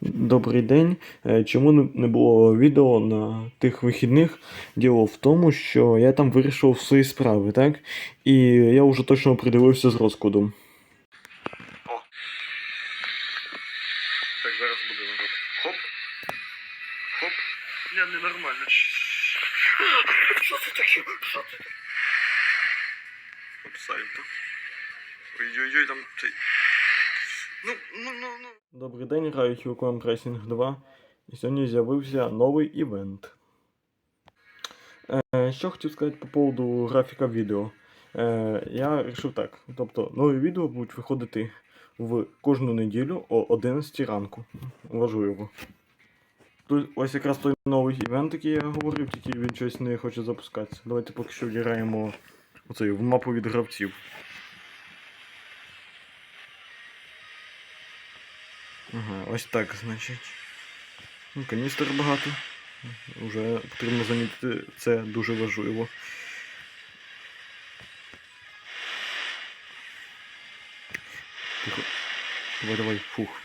Добрий день. Е, Чому не- було відео на тих вихідних? Діло в тому, що я там вирішив свої справи, так? І я вже точно придивився з розкладом. О. Так, зараз буде народ. Хоп. Хоп. Ні, ненормально. Що це таке? Що це таке? Ой-ой-ой, там цей. Ну, ну, ну. Добрий день, граю Hillclimb Racing 2. І сьогодні з'явився новий івент. Е, що хотів сказати по поводу графіка відео. Е, я вирішив так. Тобто, нові відео будуть виходити в кожну неділю о 11 ранку. Важливо. Тут ось якраз той новий івент, який я говорив, тільки він щось не хоче запускатися. Давайте поки що вграємо оцей в мапу від гравців. Ага, ось так, значить. Ну, каністр багато. Уже потрібно замітити, це дуже важливо. Тихо. Давай, давай, фух.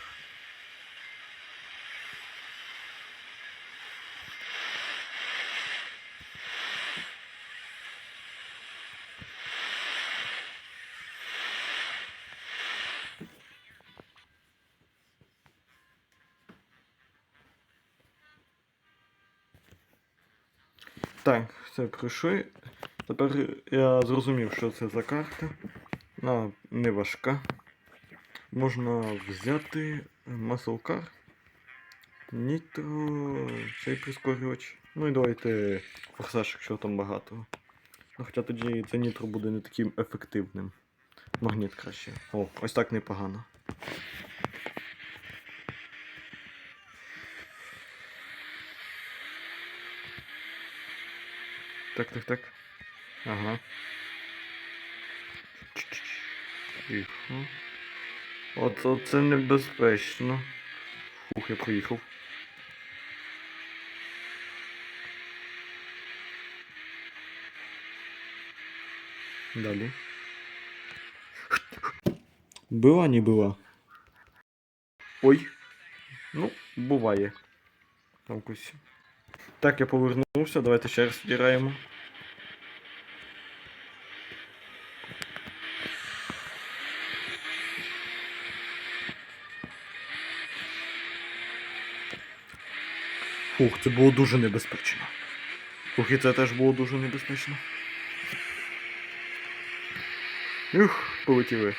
Так, все пройшли. Тепер я зрозумів, що це за карта. Вона не важка. Можна взяти Car, Нітро, цей прискорювач. Ну і давайте форсаж, якщо там багато. Ну, хоча тоді це нітро буде не таким ефективним. Магніт краще. О, ось так непогано. Так, так, так. Ага. Тихо. От оце небезпечно. Фух, я проїхав. Далі. Була, не була. Ой. Ну, буває. Так, я повернувся, давайте ще раз збираємо. Фух, це було дуже небезпечно. Фух, і це теж було дуже небезпечно. Ух, полетіли.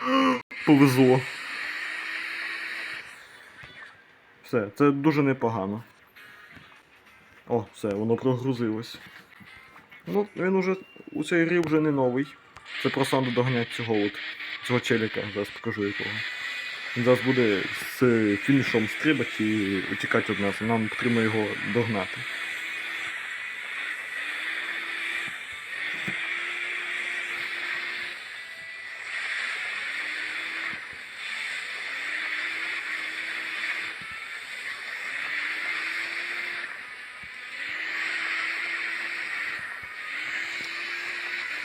Повезло. Все, це дуже непогано. О, все, воно прогрузилось. Ну, він уже у цій грі вже не новий. Це просто треба доганяти цього от, цього челіка, зараз покажу якого. Він зараз буде з фінішом стрибати і утікати від нас, нам потрібно його догнати.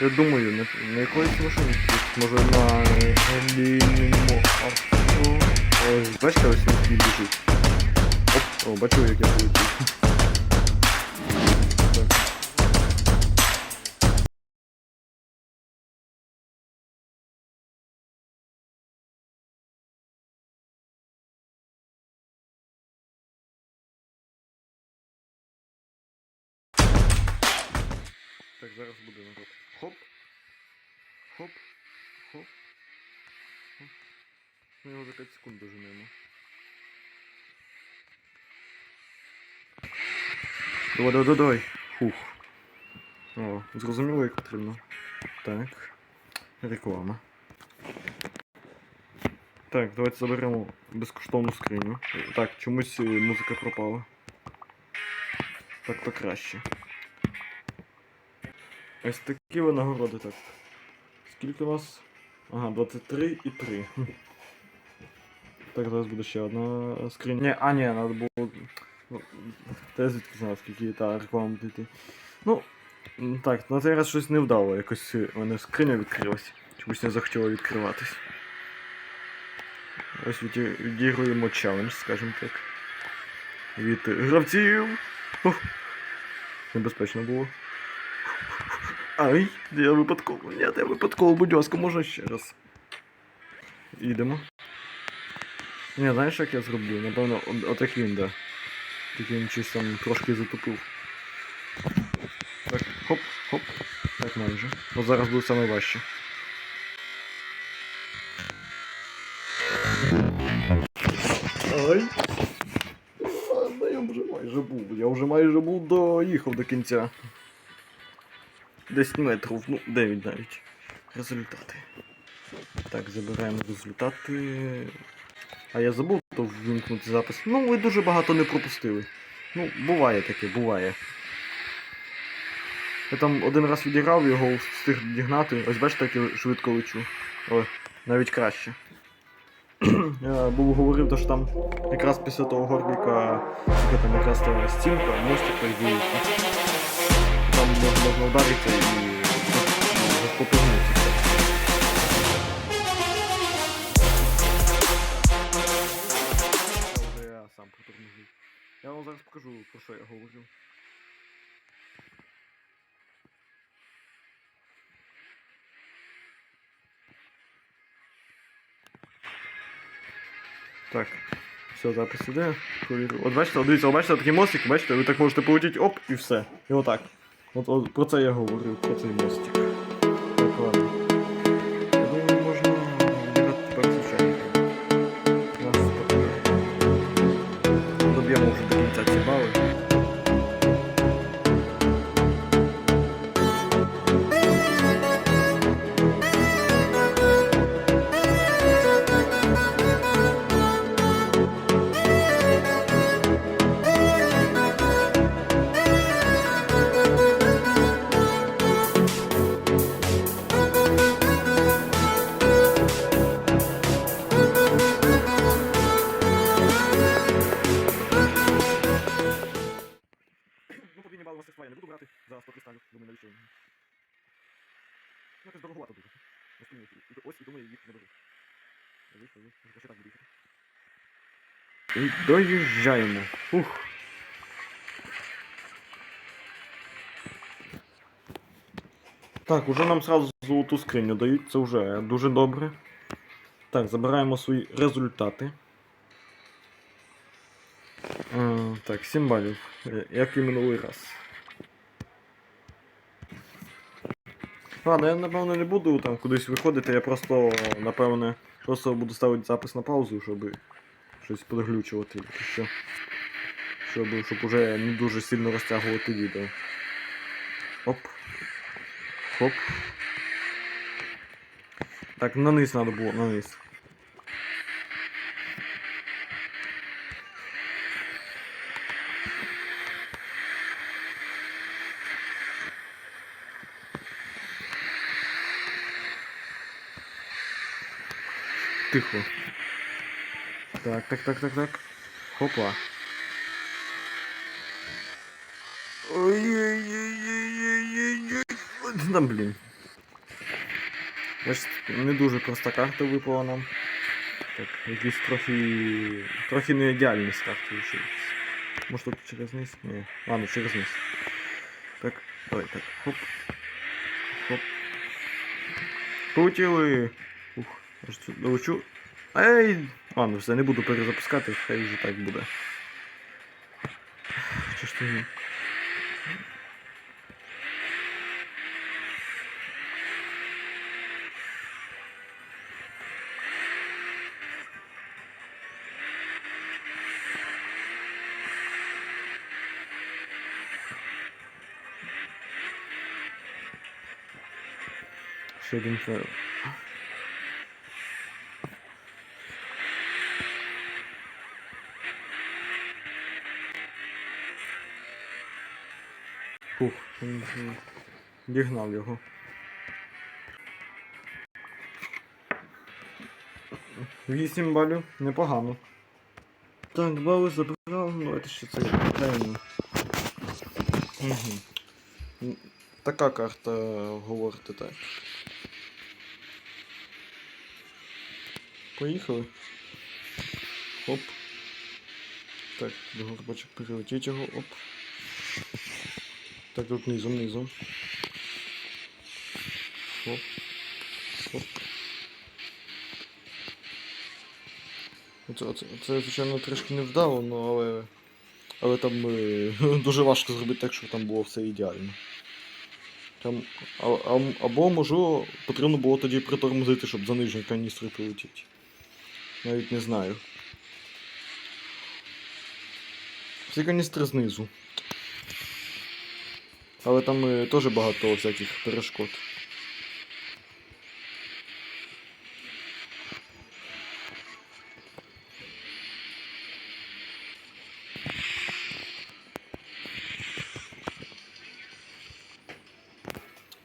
Я думаю, на, на якоїсь машині може на лінійному авто. Ось, бачите, ось він біжить. Оп, о, бачу, як я полетів. Так, зараз буде народ. Хоп. Хоп. Хоп. Хоп. Ми його за 5 секунд доженемо. Давай, давай, давай. Фух. О, зрозуміло, як потрібно. Так. Реклама. Так, давайте заберемо безкоштовну скриню. Так, чомусь е, музика пропала. Так то краще. Ось такі винагороди так. Скільки у нас? Ага, 23 і 3. Так, зараз буде ще одна скриня. Ні, а ні, треба було. Ну, я звідки знав, скільки та реклама буде йти. Ну, Так, на цей раз щось не вдало. Якось е, у мене скриня відкрилась. Чомусь не захотіла відкриватись. Ось віді- відігруємо челендж, скажімо так. Від е, гравців. Ух. Небезпечно було. Ай, я випадково. Ні, я випадково, будь ласка, можна ще раз. Їдемо. Ні, знаєш, як я зроблю? Напевно, от- отаким, да. Таким чистим трошки затупив. Так, хоп, хоп. Так майже. От зараз буде саме важче. Ай. Ладно, я вже майже був. Я вже майже був доїхав до кінця. 10 метрів, ну 9 навіть. Результати. Так, забираємо результати. А я забув то ввімкнути запис. Ну, ви дуже багато не пропустили. Ну, буває таке, буває. Я там один раз відіграв його, встиг дігнати. Ось бачите, як я швидко лечу. Ой, навіть краще. Я був говорив, то, що там якраз після того горбіка, яка там якраз та стінка, мостик. Там можна, можна і попогнутися. Вже я сам. Я вам зараз покажу, про що я говорю. Так. Все, запис іде. От бачите, от дивіться, от бачите, такий мостик, бачите, ви так можете полетіти, оп, і все. І отак. От, от про це я говорю, про цей мостик. Брати за 100 кристалів, думаю, навіщо. Ну, якось дороговато дуже. Ось і- і- Ось і думаю, їх не беру. Ще так буду їхати. І доїжджаємо. Ух. Так, уже нам сразу золоту скриню дають, це вже дуже добре. Так, забираємо свої результати. А, так, 7 балів. Е, Як і минулий раз. Ладно, я напевно не буду там кудись виходити, я просто, напевне, просто буду ставити запис на паузу, щоб щось переглючувати, Що, щоб, щоб уже не дуже сильно розтягувати відео. Оп. Хоп. Так, на низ треба було, на низ. Тихо. Так, так, так, так, так. Хопа. Ой-ой-ой-ой-ой-ой. Да, блін. Ось не дуже проста карта випала нам. Так, якийсь трохи. трохи не ідеальний старт вийшов. Може тут через низ? Ні. Ладно, через низ. Так, давай, так. Хоп. Хоп. Полетіли. Ух, аж тут долечу. Ей! Ладно, все, не буду перезапускати, хай вже так буде. Чи ж ти? Ще один файл. Він дігнав його. Вісім балів, непогано. Так, бали забрав, ну це ще це правильно. Угу. така карта, говорите так. Поїхали. Оп. Так, до горбачок перелетіть його, оп. Так, тут низом, низом. Оп. Оп. Це, це, це, звичайно, трішки невдало, ну, але. Але там е, дуже важко зробити так, щоб там було все ідеально. Там, а, а, або, можливо, потрібно було тоді притормозити, щоб за нижній каністри прилетіти. Навіть не знаю. Всі каністри знизу. Але там е, теж багато всяких перешкод.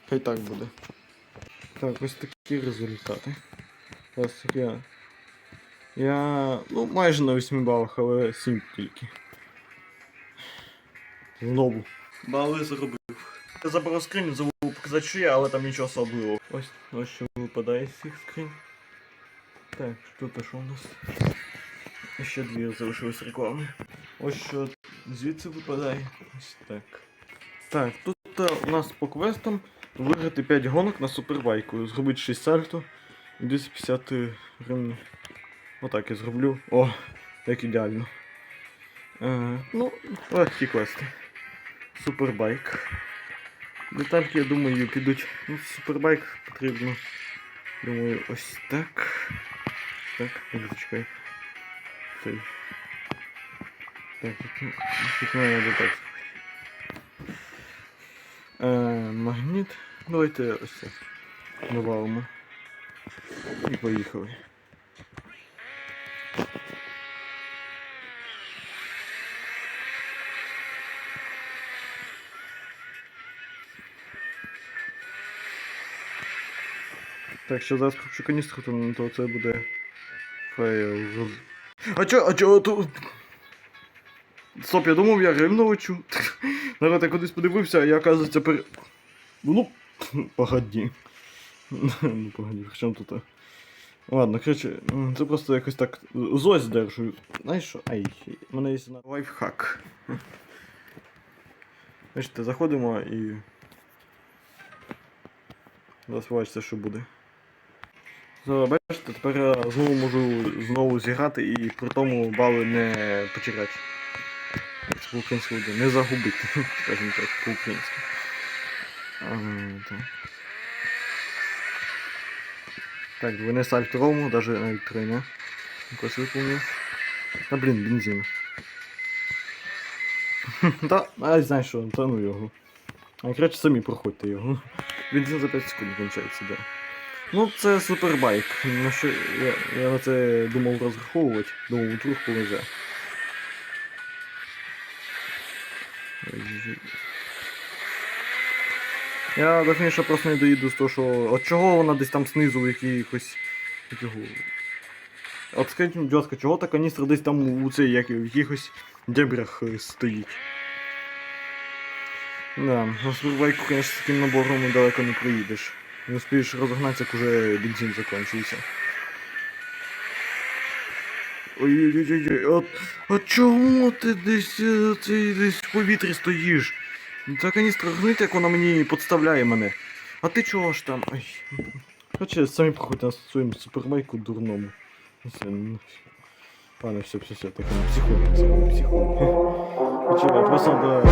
Хай так буде. Так, ось такі результати. Зараз я. Я. Ну, майже на 8 балах, але 7 тільки. Знову. Бали заробив. Я забрав скрін, забув показати, що я, але там нічого особливого. Ось, ось що випадає з цих скрін. Так, що то що у нас? Ще дві залишились реклами. Ось що звідси випадає. Ось так. Так, тут е, у нас по квестам виграти 5 гонок на супербайку, зробити 6 сальто і 250 гривень. Отак я зроблю. О, як ідеально. Е, ну, легкі квести. Супербайк. Детальки, я думаю, підуть. Ну, супербайк потрібно. Думаю, ось так. Так, зачекай. Цей. Так, тут, тут має так. Е, магніт. Давайте ось це. Добавимо. І поїхали. Так, що зараз кручу каністру, то, то це буде фейл. А чо, а чо тут? Стоп, я думав, я рівно лечу. Народ, я кудись подивився, а я, оказується, пер... Ну, погоді. Ну, погоді, в чому тут? Ладно, короче, м, це просто якось так злость здержую. Знаєш що? Ай, в мене є лайфхак. Бачите, заходимо і. Зараз бачите, що буде. Зараз, бачите, тепер я знову можу знову зіграти і при тому бали не потеряти. Це по-українськи буде, не загубити, скажімо так, по-українськи. Так. Двойне сальто ровно, даже навіть тройне. Якось виповнив. Та блін, бензин. Та, а знаєш що, та ну його. А краще самі проходьте його. Бензин за 5 секунд кінчається, да. Ну, це супербайк. На що я, я на це думав розраховувати, думав, вдруг повезе. Я до фініша просто не доїду з того, що. От чого вона десь там знизу якихось. От скажіть, будь ласка, чого та каністра десь там у цей як, в якихось дебрях е, стоїть. Да, на супербайку, конечно, з таким набором далеко не проїдеш. Не успієш розогнатися, як уже бензин закінчується. Ой-ой-ой, от, а чому ти десь, е, цей, десь в повітрі стоїш? Та каністра гнить, як вона мені підставляє мене. А ти чого ж там? Ай. Короче, самі проходьте на своєму супербайку дурному. Ну, Пане, все, все, все, так не психуй, психуй, психуй. Короче, я просто надо...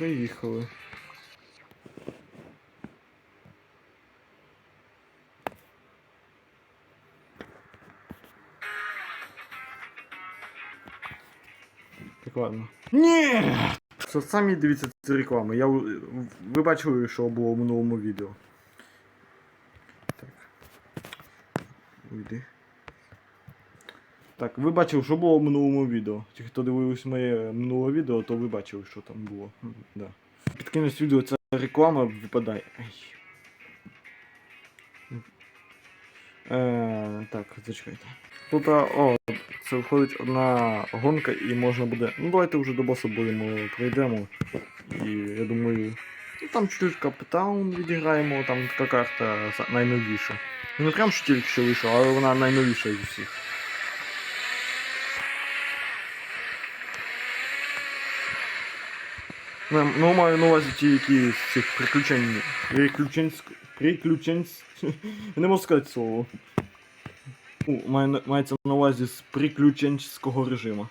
Так, приїхали. Так ладно. Ні! Все, самі дивіться ці реклами. Я, у- ви бачили, що було в минулому відео. Так. Уйди. Так, ви бачили, що було в минулому відео. Ті, хто дивився моє минуле відео, то ви бачили, що там було. Да. Під кінець відео ця реклама випадає. Е, так, зачекайте. Тут, о, це виходить одна гонка і можна буде. Ну давайте вже до боса будемо пройдемо. І я думаю. Ну там чуть-чуть капітаун відіграємо, там така карта найновіша. Ну не прям що тільки що вийшла, але вона найновіша з усіх. Ну, маю на увазі ті, які з цих приключень. Приключенськ... Приключенськ... Я не можу сказати слово. Ну, має, мається на увазі з приключенського режиму.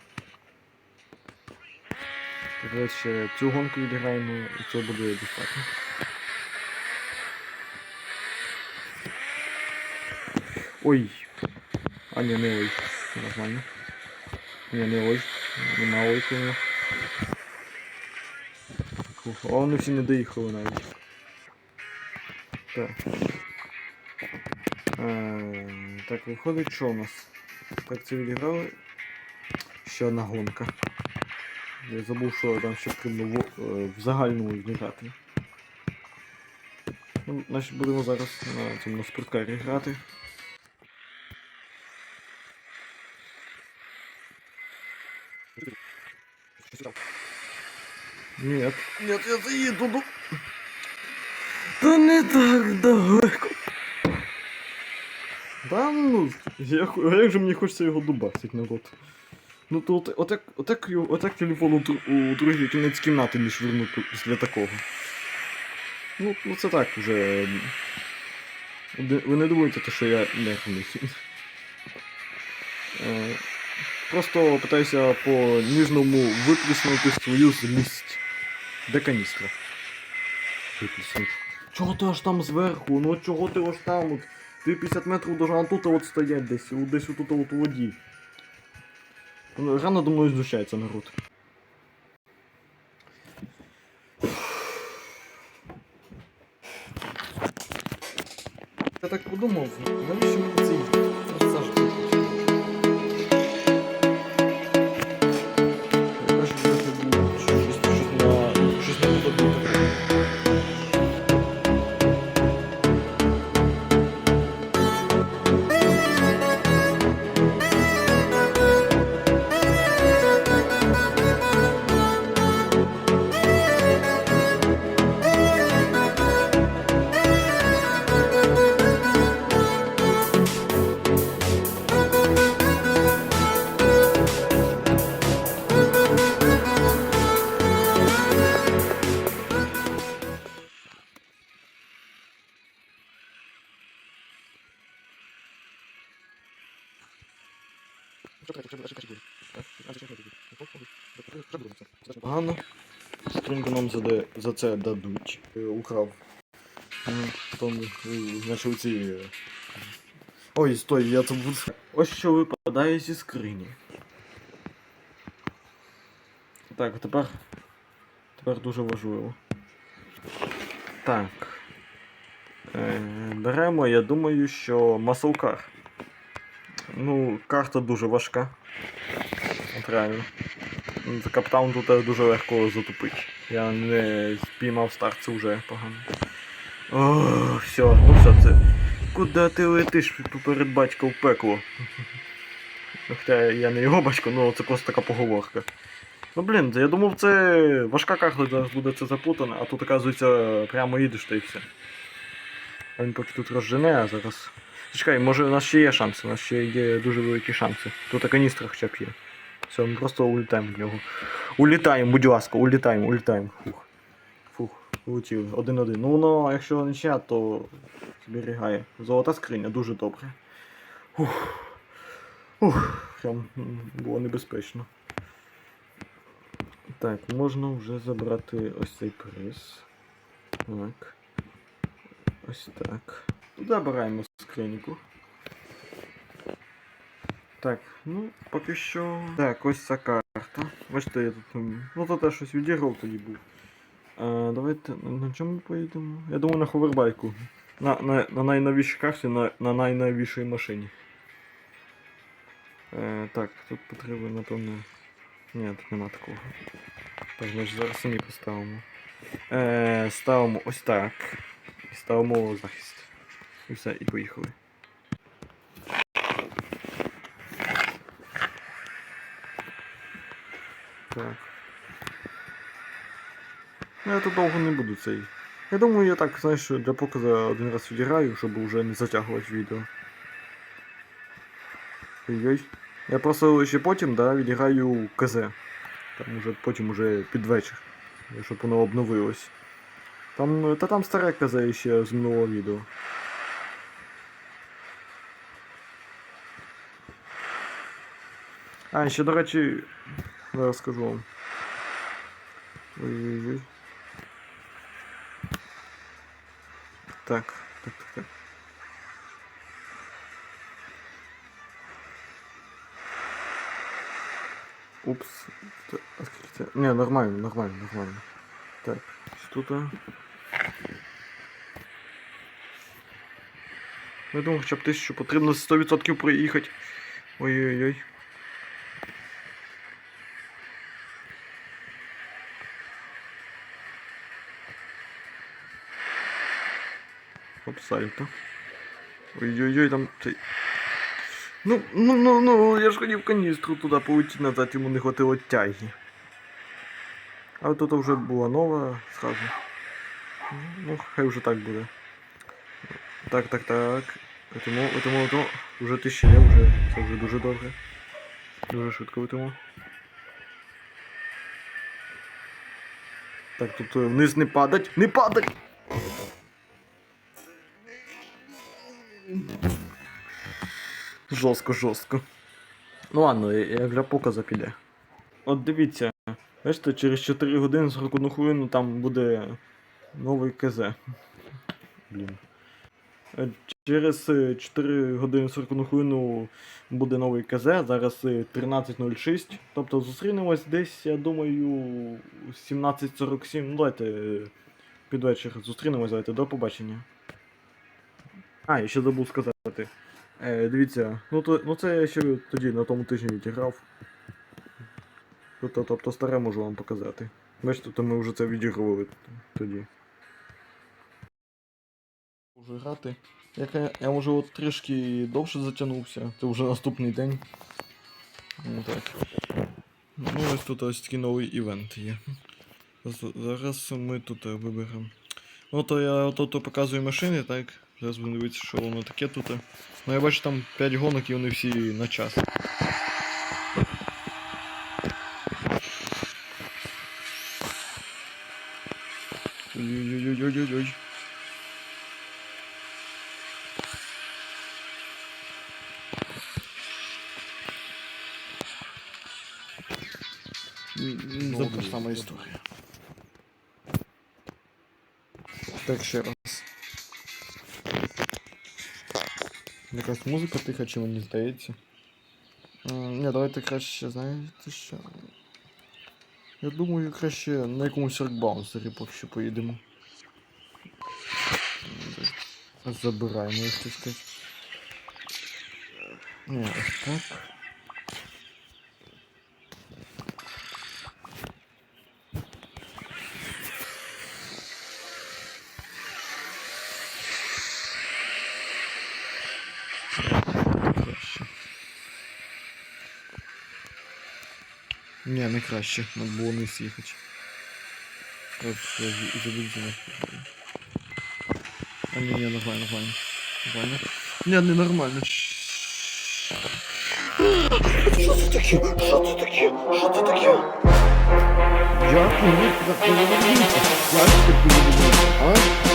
Давайте цю гонку відіграємо, і це буде достатньо. Ой. А, ні, не ой. Нормально. Ні, не ой. Нема ойки. у. Фух, а вони всі не доїхали навіть. Так. Е, так, виходить, що у нас? Так, це відіграли. Ще одна гонка. Я забув, що там ще потрібно в, е, в загальному відіграти. Ну, значить будемо зараз на цьому на спорткарі грати. Нет, нет, я заїду. Ну... Та не так далеко. Да ну, я, а як же мені хочеться його дубасить народ. Ну то от, отак, отак, отак телефон у, у другий кінець кімнати не швирнути після такого. Ну, ну це так вже. Ви не думаєте, те, що я нервний. Е, Просто питаюся по ніжному виплеснути свою злість. Де каністра? Чого ти аж там зверху? Ну чого ти аж там? От, ти 50 метрів должна тут от стоять десь, десь отут от у воді. Рано до мною знущається народ. Я так подумав, мені Погано. Стрінку нам за, за це дадуть. Е, Украв. Е, значить, ці. е, Ой, стой, я це буду. Ось що випадає зі скрині. Так, тепер. Тепер дуже важливо. Так. Е, беремо, я думаю, що маслкар. Ну, карта дуже важка. От реально. Ну, каптаун тут е, дуже легко затупить. Я не спіймав старт, це вже погано. О, все, ну все це. Куди ти летиш поперед батька в пекло? Хоча я не його батько, ну це просто така поговорка. Ну блін, я думав, це важка карта зараз буде це запутана, а тут, оказується, прямо їдеш та і все. А він поки тут розжене, а зараз. Чекай, може у нас ще є шанси, у нас ще є дуже великі шанси. Тут каністра хоча б є. Все, ми просто улітаємо в нього. Улітаємо, будь ласка, улітаємо, улітаємо. Фух. Фух, улетіли. Один-один. Ну воно, якщо ще, то зберігає. Золота скриня, дуже добре. Фух. Фух. Прям було небезпечно. Так, можна вже забрати ось цей приз. Так. Ось так. Забираємо скриньку. Так, ну, поки що. Так, ось ця карта. карта. Бачите, я тут. ем, Ну то те щось відіграв тоді був. А, давайте на, на чому ми поїдемо? Я думаю на ховербайку. На, на, на найновішій карті, на, на найновішій машині. Е, так, тут потрібно, напевно. Ні, тут нема такого. Так, значить зараз самі поставимо. Е, ставимо ось так. І ставимо захист. І все, і поїхали. Так. Ну, я тут довго не буду цей. Я думаю, я так, знаєш, для показу один раз відіграю, щоб вже не затягувати відео. Ой-ой. Я просто ще потім, да, відіграю КЗ. Там уже потім уже під вечір. Щоб воно обновилось. Там. Та там старе КЗ ще з минулого відео. А, ще, до речі, зараз скажу вам. Ой-ой-ой. Так, так, так, так. Упс. Це? Не, нормально, нормально, нормально. Так, тут? Я думаю, хоча б тисячу потрібно 100% проїхати. Ой-ой-ой. Сальто. Ой-ой-ой, там цей. Ну, ну, ну, ну, я ж хотів каністру туди полетіти назад, йому не хватило тяги. А от тут вже була нова сразу. Ну, хай вже так буде. Так, так, так. Тому, тому, тому, вже тисяча є, вже, це вже дуже добре. Дуже швидко витимо. Так, тут е, вниз не падать. Не падать! Жорстко, жорстко. Ну ладно, я- для показа піде. От дивіться, бачите, через 4 години 41 хвилину там буде новий КЗ. Блін. Е, Через е, 4 години 41 хвилину буде новий КЗ, зараз е, 13.06. Тобто зустрінемось десь, я думаю, 17.47. Ну давайте е, під вечір зустрінемось, давайте, до побачення. А, я ще забув сказати. Е, дивіться, ну, то, ну це я ще тоді на тому тижні відіграв. Тобто, тобто старе можу вам показати. Бачите, то ми вже це відігрували тоді. Можу грати. Як я, я може от трішки довше затягнувся, це вже наступний день. Ну так. Ну ось тут ось такий новий івент є. Зараз ми тут виберемо. Ну то я то показую машини, так? Зараз будемо дивитися, що воно таке тут. Ну я бачу там 5 гонок і вони всі на час. Ой-ой-ой-ой-ой-ой. Знову та сама історія. Так, ще раз. Якась музика тиха, чи мені здається. М, Ні, давайте краще, знаєте що. Я думаю, краще на якомусь рекбаунсері поки що поїдемо. Забираємо, якщо сказати. Ні, ось так. Ні, не краще, надо було не з'їхати. Просто заведіть нас. А ні, ні, нормально, нормально. Нормально. Ні, не нормально. Що це таке? Що це таке? Що це таке? Я не заходився. Я ж таки а?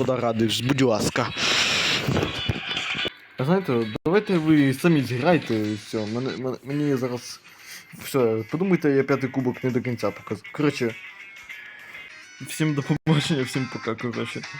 Господа радиш, будь ласка. Знаєте, давайте ви самі зіграйте і все. Мене, мені зараз. Все, подумайте, я п'ятий кубок не до кінця показав. Коротше. Всім до побачення, всім пока, коротше.